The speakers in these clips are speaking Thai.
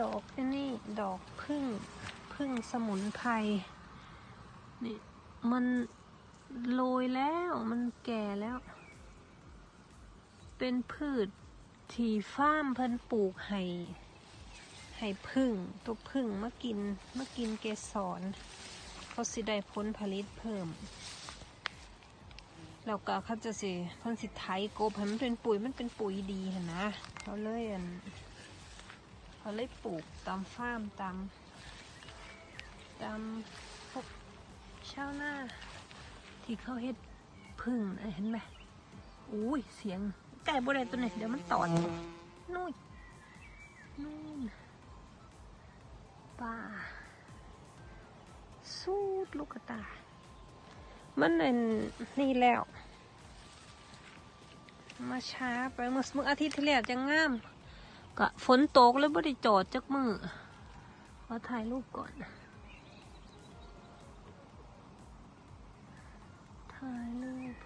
ดอกนี่ดอกพึ่งพึ่งสมุนไพรนี่มันโรยแล้วมันแก่แล้ว เป็นพืชที่ฟ้ามเพิ่นปลูกให้ให้พึ่งตัวพึ่งมากินมากินเกสรเขาสิได้ผลผลิตเพิ่มแล้วก็เขาจะสิเพิ่นสิไถกบให้มันเป็นปุ๋ยมันเป็นปุ๋ยดีนนะเขาเลยอัน เขาเลยปลูกตามฟาร์มตามตามพวกชาวนาที่เขาเฮ็ดพึ่งนะเห็นไหมอุ้ยเสียงไก่บ่ได้ตัวนี้เดี๋ยวมันตอดนู่นนู่นป่าสูดลูกกระตา มันอันนี่แล้ว มาช้าไปเมื่อเมื่ออาทิตย์ที่แล้วจะงาม ก็ฝนตกแล้วไม่ได้จอดจักมือขอถ่ายรูปก่อน ถ่ายรูป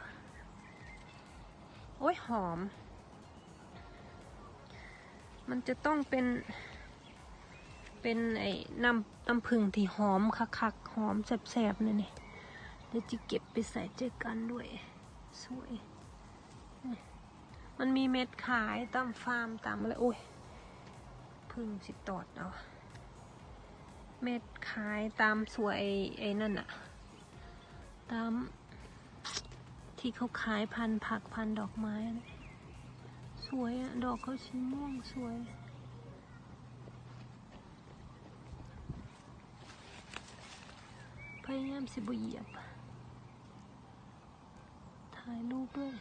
โอ้ยหอม มันจะต้องเป็น เป็นไอ้น้ำน้ำผึ้งที่หอมคักๆ หอมแสบๆนี่นี่เดี๋ยวจะเก็บไปใส่เจอกันด้วย สวยมันมีเม็ดขายตามฟาร์มตามอะไรโอ้ย พึ่งสิตอดเอาะเม็ดขายตามสวยไอ้นั่นอะตาม ที่เขาขายพันผักพันดอกไม้ สวยอะดอกเขาสีม่วงสวยพยายามสิบเหยียบถ่ายรูปด้วย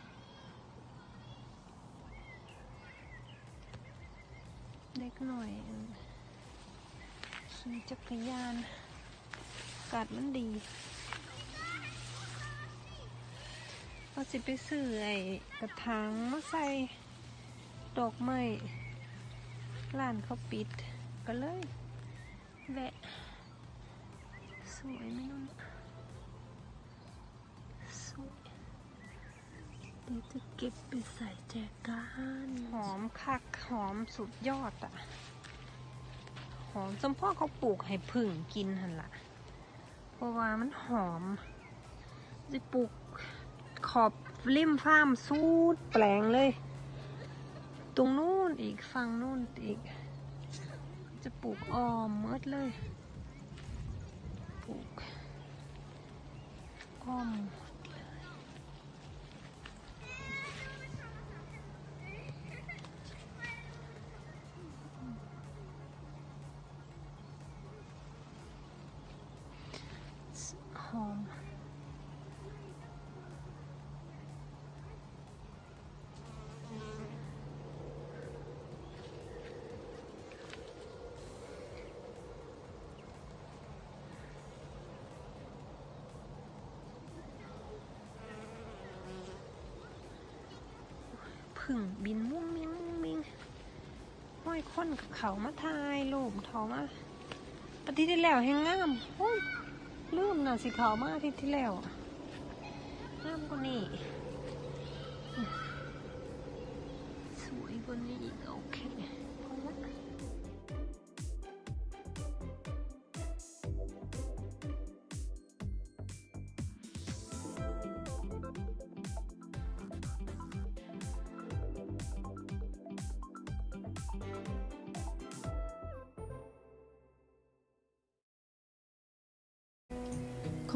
เด็กหน่อยขี่จักรยานอากาศมันดีก็สิไปซื้อไอ้กระถางมาใส่ดอกไม้ร้านเขาปิดก็เลยแวะสวยไหมนุ่น เดี๋ยวจะเก็บไปใส่แจกันหอมคักหอมสุดยอดอะ หอมสมพ่อเขาปลูกให้พึ่งกินหันละเพราะว่ามันหอม จะปลูกขอบริมฟาร์มสูดแปลงเลย ตรงนู้นอีกฝั่งนู้นอีก จะปลูกออมเมดเลย ปลูกอ้อม ผึ่งบินมุ้งมิ้งมุ้งมิ้งห้อยค้นกับเขามาทายลูมเขามาอาทิตย์ที่แล้วแหงงามโอ้ยลืมน่ะสิเขามาอาทิตย์ที่แล้วงามกว่านี้สวยกว่านี้อีกโอเค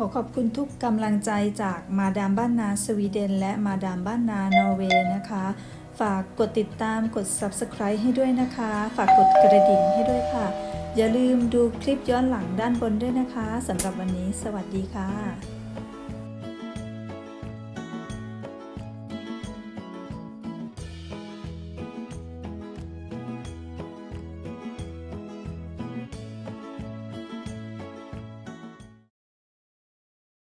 อขอบคุณทุกกำลังใจจากมาดามบ้านนาสวีเดน และมาดามบ้านนานอร์เวย์นะคะ ฝากกดติดตามกด Subscribe ให้ด้วยนะคะ ฝากกดกระดิ่งให้ด้วยค่ะ อย่าลืมดูคลิปย้อนหลังด้านบนด้วยนะคะสำหรับวันนี้ สวัสดีค่ะ